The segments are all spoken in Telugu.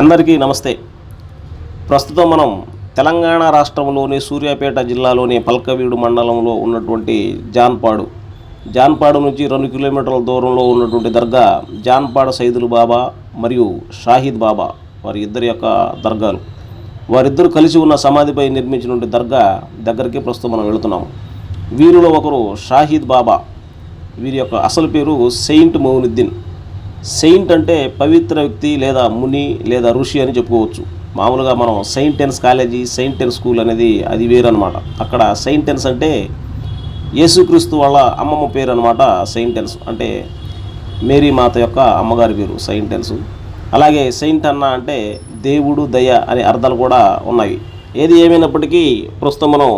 అందరికీ నమస్తే. ప్రస్తుతం మనం తెలంగాణ రాష్ట్రంలోని సూర్యాపేట జిల్లాలోని పల్కవీడు మండలంలో ఉన్నటువంటి జాన్పాడు. జాన్పాడు నుంచి రెండు కిలోమీటర్ల దూరంలో ఉన్నటువంటి దర్గా జాన్పాడు సైదులు బాబా మరియు షాహిద్ బాబా వారి ఇద్దరి యొక్క దర్గాలు. వారిద్దరు కలిసి ఉన్న సమాధిపై నిర్మించినటువంటి దర్గా దగ్గరికి ప్రస్తుతం మనం వెళుతున్నాం వీరిలో ఒకరు షాహిద్ బాబా. వీరి యొక్క అసలు పేరు సెయింట్ మౌనుద్దీన్. సెయింట్ అంటే పవిత్ర వ్యక్తి లేదా ముని లేదా ఋషి అని చెప్పుకోవచ్చు. మామూలుగా మనం సెయింట్ టెన్స్ కాలేజీ సెయింట్ టెన్స్ స్కూల్ అనేది అది వేరనమాట అక్కడ సెయింట్ టెన్స్ అంటే యేసుక్రీస్తు వాళ్ళ అమ్మమ్మ పేరు అనమాట సెయింట్ టెన్స్ అంటే మేరీ మాత యొక్క అమ్మగారి పేరు సెయింట్ టెన్స్ అలాగే సెయింట్ అన్న అంటే దేవుడు దయ అనే అర్థాలు కూడా ఉన్నాయి. ఏది ఏమైనప్పటికీ ప్రస్తుతం మనం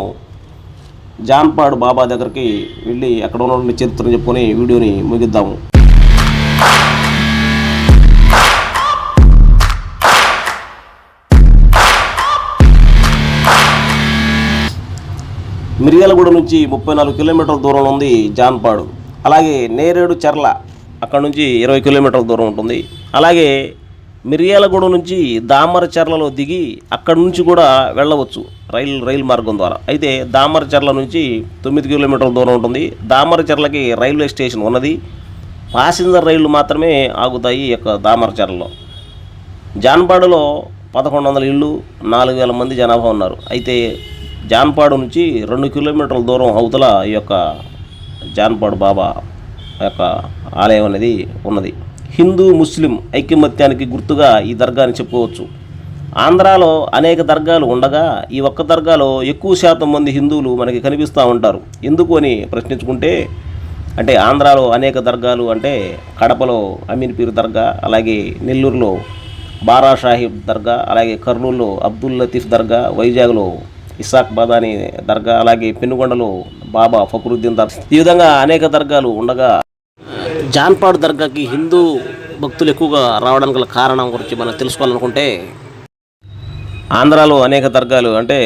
జాన్పాడు బాబా దగ్గరికి వెళ్ళి అక్కడ ఉన్నటువంటి చరిత్రను చెప్పుకొని వీడియోని ముగిద్దాము. మిర్యాలగూడ నుంచి ముప్పై నాలుగు కిలోమీటర్ల దూరంలో ఉంది జాన్పాడు. అలాగే నేరేడు చెర్ల అక్కడ నుంచి ఇరవై కిలోమీటర్ల దూరం ఉంటుంది. అలాగే మిర్యాలగూడ నుంచి దామరచెర్లలో దిగి అక్కడి నుంచి కూడా వెళ్ళవచ్చు రైలు రైలు మార్గం ద్వారా. అయితే దామరచెర్ల నుంచి తొమ్మిది కిలోమీటర్ల దూరం ఉంటుంది. దామరచెర్లకి రైల్వే స్టేషన్ ఉన్నది. పాసింజర్ రైళ్ళు మాత్రమే ఆగుతాయి ఈ యొక్క దామరచెర్లలో జాన్పాడులో పదకొండు వందల ఇళ్ళు నాలుగు వేల మంది జనాభా ఉన్నారు. అయితే జాన్పాడు నుంచి రెండు కిలోమీటర్ల దూరం అవతల ఈ యొక్క జాన్పాడు బాబా యొక్క ఆలయం అనేది ఉన్నది. హిందూ ముస్లిం ఐకమత్యానికి గుర్తుగా ఈ దర్గాని చెప్పుకోవచ్చు. ఆంధ్రాలో అనేక దర్గాలు ఉండగా ఈ ఒక్క దర్గాలో ఎక్కువ శాతం మంది హిందువులు మనకి కనిపిస్తూ ఉంటారు. ఎందుకు అని ప్రశ్నించుకుంటే అంటే ఆంధ్రాలో అనేక దర్గాలు అంటే కడపలో అమీన్పీర్ దర్గా అలాగే నెల్లూరులో బారా సాహిబ్ దర్గా అలాగే కర్నూలులో అబ్దుల్ లతీఫ్ దర్గా వైజాగ్లో ఇసాక్ బాదాని దర్గా అలాగే పెనుగొండలో బాబా ఫకరుద్దీన్ దర్గా ఈ విధంగా అనేక దర్గాలు ఉండగా జాన్పాడు దర్గాకి హిందూ భక్తులు ఎక్కువగా రావడానికి గల కారణం గురించి మనం తెలుసుకోవాలనుకుంటే ఆంధ్రాలో అనేక దర్గాలు అంటే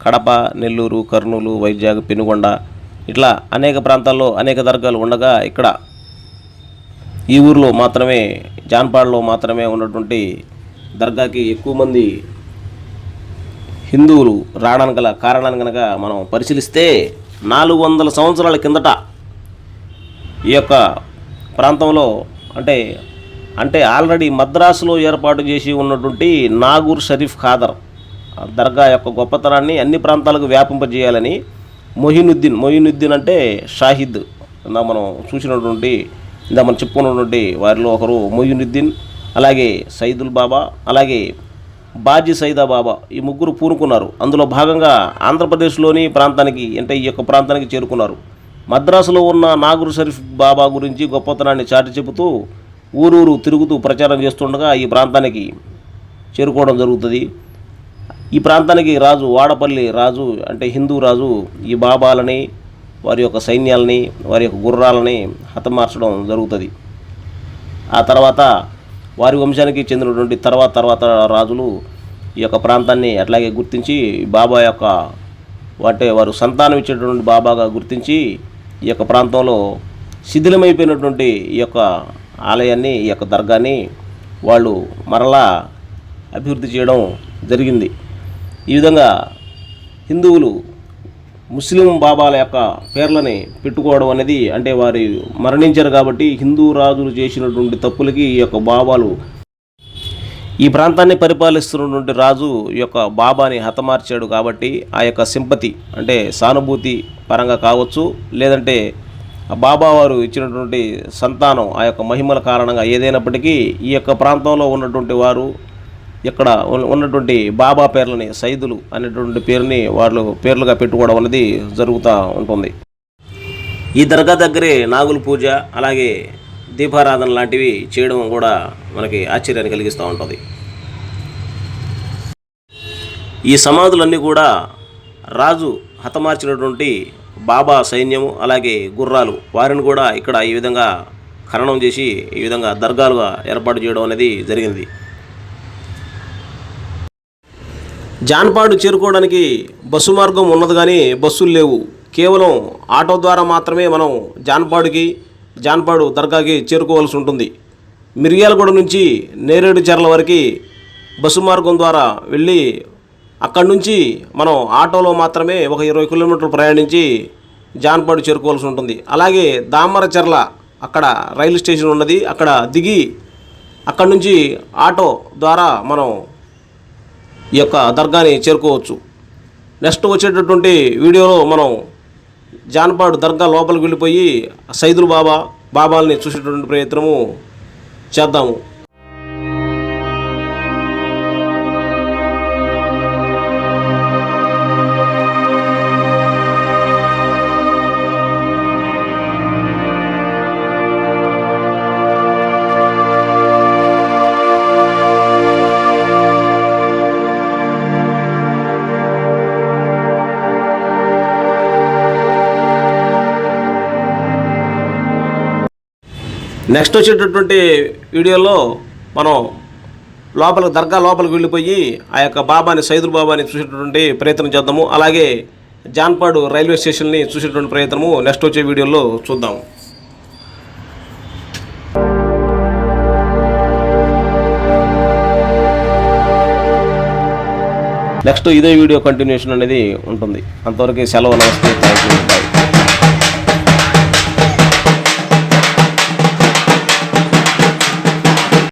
కడప నెల్లూరు కర్నూలు వైజాగ్ పెనుగొండ ఇట్లా అనేక ప్రాంతాల్లో అనేక దర్గాలు ఉండగా ఇక్కడ ఈ ఊరిలో మాత్రమే జాన్పాడులో మాత్రమే ఉన్నటువంటి దర్గాకి ఎక్కువ మంది హిందువులు రావడానికి గల కారణాన్ని కనుక మనం పరిశీలిస్తే నాలుగు వందల సంవత్సరాల కిందట ఈ యొక్క ప్రాంతంలో అంటే అంటే ఆల్రెడీ మద్రాసులో ఏర్పాటు చేసి ఉన్నటువంటి నాగూర్ షరీఫ్ ఖాదర్ దర్గా యొక్క గొప్పతనాన్ని అన్ని ప్రాంతాలకు వ్యాపింపజేయాలని మొహినుద్దీన్ మొహినుద్దీన్ అంటే షాహిద్ ఇందా మనం చూసినటువంటి ఇందా మనం చెప్పుకున్నటువంటి వారిలో ఒకరు మొహినుద్దీన్ అలాగే సైదుల్ బాబా అలాగే బాజీ సైదా బాబా ఈ ముగ్గురు పూనుకున్నారు. అందులో భాగంగా ఆంధ్రప్రదేశ్లోని ప్రాంతానికి అంటే ఈ యొక్క ప్రాంతానికి చేరుకున్నారు. మద్రాసులో ఉన్న నాగూర్ షరీఫ్ బాబా గురించి గొప్పతనాన్ని చాటి చెబుతూ ఊరూరు తిరుగుతూ ప్రచారం చేస్తుండగా ఈ ప్రాంతానికి చేరుకోవడం జరుగుతుంది. ఈ ప్రాంతానికి రాజు వాడపల్లి రాజు అంటే హిందూ రాజు ఈ బాబాలని వారి యొక్క సైన్యాలని వారి యొక్క గుర్రాలని హతమార్చడం జరుగుతుంది. ఆ తర్వాత వారి వంశానికి చెందినటువంటి తర్వాత తర్వాత రాజులు ఈ యొక్క ప్రాంతాన్ని అట్లాగే గుర్తించి బాబా యొక్క అంటే వారు సంతానం ఇచ్చేటువంటి బాబాగా గుర్తించి ఈ యొక్క ప్రాంతంలో శిథిలమైపోయినటువంటి ఈ యొక్క ఆలయాన్ని ఈ యొక్క దర్గాని వాళ్ళు మరలా అభివృద్ధి చేయడం జరిగింది. ఈ విధంగా హిందువులు ముస్లిం బాబాల యొక్క పేర్లని పెట్టుకోవడం అనేది అంటే వారి మరణించారు కాబట్టి హిందూ రాజులు చేసినటువంటి తప్పులకి ఈ యొక్క బాబాలు ఈ ప్రాంతాన్ని పరిపాలిస్తున్నటువంటి రాజు ఈ యొక్క బాబాని హతమార్చాడు కాబట్టి ఆ యొక్క సింపతి అంటే సానుభూతి పరంగా కావచ్చు లేదంటే బాబా వారు ఇచ్చినటువంటి సంతానం ఆ యొక్క మహిమల కారణంగా ఏదైనప్పటికీ ఈ యొక్క ప్రాంతంలో ఉన్నటువంటి వారు ఇక్కడ ఉన్నటువంటి బాబా పేర్లని సైదులు అనేటువంటి పేరుని వాళ్ళు పేర్లుగా పెట్టుకోవడం అనేది జరుగుతూ ఉంటుంది. ఈ దర్గా దగ్గరే నాగుల పూజ అలాగే దీపారాధన లాంటివి చేయడం కూడా మనకి ఆశ్చర్యాన్ని కలిగిస్తూ ఉంటుంది. ఈ సమాధులన్నీ కూడా రాజు హతమార్చినటువంటి బాబా సైన్యము అలాగే గుర్రాలు వారిని కూడా ఇక్కడ ఈ విధంగా ఖననం చేసి ఈ విధంగా దర్గాలుగా ఏర్పాటు చేయడం అనేది జరిగింది. జాన్పాడు చేరుకోవడానికి బస్సు మార్గం ఉన్నది కానీ బస్సులు లేవు. కేవలం ఆటో ద్వారా మాత్రమే మనం జాన్పాడుకి జాన్పాడు దర్గాకి చేరుకోవాల్సి ఉంటుంది. మిర్యాలగూడ నుంచి నేరేడు చెర్ల వరకు బస్సు మార్గం ద్వారా వెళ్ళి అక్కడి నుంచి మనం ఆటోలో మాత్రమే ఒక ఇరవై కిలోమీటర్లు ప్రయాణించి జాన్పాడు చేరుకోవాల్సి ఉంటుంది. అలాగే దామరచర్ల అక్కడ రైలు స్టేషన్ ఉన్నది. అక్కడ దిగి అక్కడి నుంచి ఆటో ద్వారా మనం ఈ యొక్క దర్గాని చేరుకోవచ్చు. నెక్స్ట్ వచ్చేటటువంటి వీడియోలో మనం జానపాడు దర్గా లోపలికి వెళ్ళిపోయి సైదులు బాబా బాబాల్ని చూసేటటువంటి ప్రయత్నము చేద్దాము. నెక్స్ట్ వచ్చేటటువంటి వీడియోలో మనం లోపలికి దర్గా లోపలికి వెళ్ళిపోయి ఆ యొక్క బాబాని సైదుల్ బాబాని చూసేటటువంటి ప్రయత్నం చేద్దాము. అలాగే జాన్పాడు రైల్వే స్టేషన్ని చూసేటువంటి ప్రయత్నము నెక్స్ట్ వచ్చే వీడియోలో చూద్దాము నెక్స్ట్ ఇదే వీడియో కంటిన్యూషన్ అనేది ఉంటుంది. అంతవరకు సెలవు నమస్తే థ్యాంక్ యూ బాయ్